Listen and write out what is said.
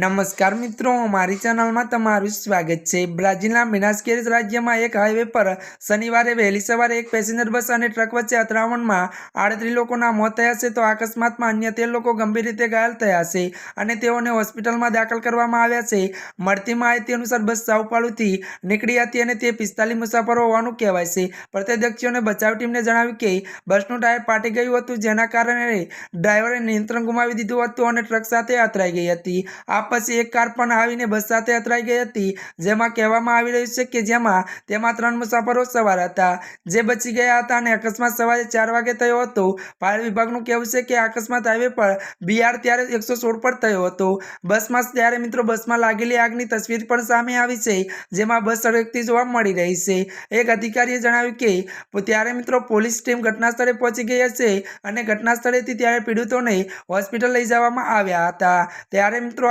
નમસ્કાર મિત્રો, મારી ચેનલમાં તમારું સ્વાગત છે. બ્રાઝિલના મિનાસકેરીસ રાજ્યમાં એક હાઈવે પર શનિવારે વહેલી સવારે એક પેસેન્જર બસ અને ટ્રક વચ્ચે અથડામણમાં આડત્રીસ લોકોના મોત થયા છે. તો અકસ્માતમાં અન્ય તેર લોકો ગંભીર રીતે ઘાયલ થયા છે અને તેઓને હોસ્પિટલમાં દાખલ કરવામાં આવ્યા છે. મળતી માહિતી અનુસાર બસ સાઉપાલુથી નીકળી હતી અને તે પિસ્તાલીસ મુસાફરો હોવાનું કહેવાય છે. પ્રત્યક્ષીઓને બચાવ ટીમને જણાવ્યું કે બસનું ટાયર ફાટી ગયું હતું, જેના કારણે ડ્રાઈવરે નિયંત્રણ ગુમાવી દીધું હતું અને ટ્રક સાથે અથડાઈ ગઈ હતી. આ પછી એક કાર પણ આવીને બસ સાથે અથડાઈ ગઈ હતી. જેમાં કહેવામાં આવી રહ્યું છે કે જેમાં તેમાં ત્રણ મુસાફરો સવાર હતા. જે બચી ગયા હતા અને અકસ્માત સવારે ચાર વાગે થયો હતો. ફાયર વિભાગનું કહેવું છે કે અકસ્માત હાઈવે પર બિહાર ત્યારે એકસો સોળ પર થયો હતો. બસમાં ત્યારે મિત્રો બસમાં લાગેલી આગની તસવીર પણ સામે આવી છે, જેમાં બસ સળગતી જોવા મળી રહી છે. એક અધિકારીએ જણાવ્યું કે ત્યારે મિત્રો પોલીસ ટીમ ઘટના સ્થળે પહોંચી ગઈ હશે અને ઘટનાસ્થળેથી ત્યારે પીડિતોને હોસ્પિટલ લઈ જવામાં આવ્યા હતા. ત્યારે મિત્રો